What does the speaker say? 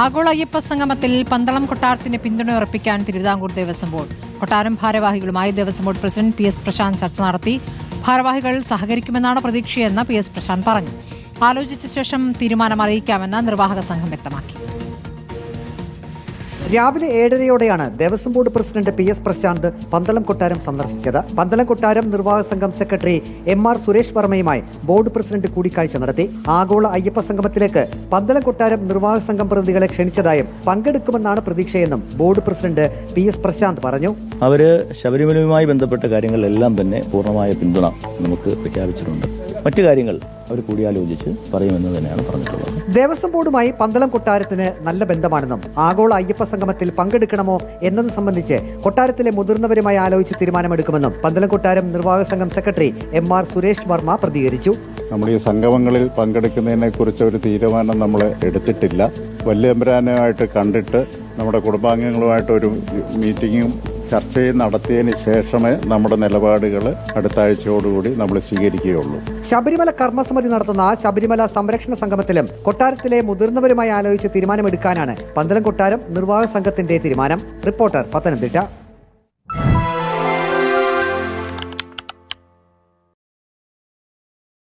ആഗോള അയ്യപ്പ സംഗമത്തിൽ പന്തളം കൊട്ടാരത്തിന് പിന്തുണ ഉറപ്പിക്കാൻ തിരുവിതാംകൂർ ദേവസ്വം ബോർഡ്. കൊട്ടാരം ഭാരവാഹികളുമായി Devaswom board president P S Prashanth ചർച്ച നടത്തി. ഭാരവാഹികൾ സഹകരിക്കുമെന്നാണ് പ്രതീക്ഷയെന്ന് പി എസ് പ്രശാന്ത് പറഞ്ഞു. ആലോചിച്ച ശേഷം തീരുമാനം അറിയിക്കാമെന്ന് നിർവാഹക സംഘം വ്യക്തമാക്കി. രാവിലെ ഏഴരയോടെയാണ് Devaswom board president P S Prashanth Pandalam കൊട്ടാരം സന്ദർശിച്ചത്. പന്തളം കൊട്ടാരം നിർവാഹക സംഘം സെക്രട്ടറി എം ആർ സുരേഷ് വർമ്മയുമായി ബോർഡ് പ്രസിഡന്റ് കൂടിക്കാഴ്ച നടത്തി. ആഗോള അയ്യപ്പ സംഗമത്തിലേക്ക് പന്തളം കൊട്ടാരം നിർവാഹക സംഘം പ്രതിനിധികളെ ക്ഷണിച്ചതായും പങ്കെടുക്കുമെന്നാണ് പ്രതീക്ഷയെന്നും board president P S Prashanth പറഞ്ഞു. അവർ ശബരിമലയുമായി ബന്ധപ്പെട്ട കാര്യങ്ങളെല്ലാം തന്നെ പൂർണമായ പിന്തുണ നമുക്ക് പ്രഖ്യാപിച്ചിട്ടുണ്ട്. മറ്റു കാര്യങ്ങൾ അവർ കൂടിയാലോചിച്ച് പറയുമെന്ന് തന്നെയാണ് പറഞ്ഞിട്ടുള്ളത്. ദേവസ്വം ബോർഡുമായി പന്തളം കൊട്ടാരത്തിന് നല്ല ബന്ധമാണെന്നും ആഗോള അയ്യപ്പ സംഗമത്തിൽ പങ്കെടുക്കണമോ എന്നത് സംബന്ധിച്ച് കൊട്ടാരത്തിലെ മുതിർന്നവരുമായി ആലോചിച്ച് തീരുമാനമെടുക്കുമെന്നും പന്തളം കൊട്ടാരം നിർവാഹക സംഘം secretary M R Suresh Varma പ്രതികരിച്ചു. നമ്മൾ ഈ സംഗമങ്ങളിൽ പങ്കെടുക്കുന്നതിനെ കുറിച്ച് ഒരു തീരുമാനം നമ്മൾ എടുത്തിട്ടില്ല. വല്യമ്പരാനുമായിട്ട് കണ്ടിട്ട് നമ്മുടെ കുടുംബാംഗങ്ങളുമായിട്ട് ഒരു മീറ്റിങ്ങും ചർച്ചയും നടത്തിയതിന് ശേഷമേ നമ്മുടെ നിലപാടുകൾ അടുത്ത ആഴ്ചയോടുകൂടി നമ്മൾ സ്വീകരിക്കുകയുള്ളൂ. ശബരിമല കർമ്മസമിതി നടത്തുന്ന ശബരിമല സംരക്ഷണ സംഗമത്തിലും കൊട്ടാരത്തിലെ മുതിർന്നവരുമായി ആലോചിച്ച് തീരുമാനമെടുക്കാനാണ് പന്തളം കൊട്ടാരം നിർവാഹക സംഘത്തിന്റെ തീരുമാനം. റിപ്പോർട്ടർ പത്തനംതിട്ട.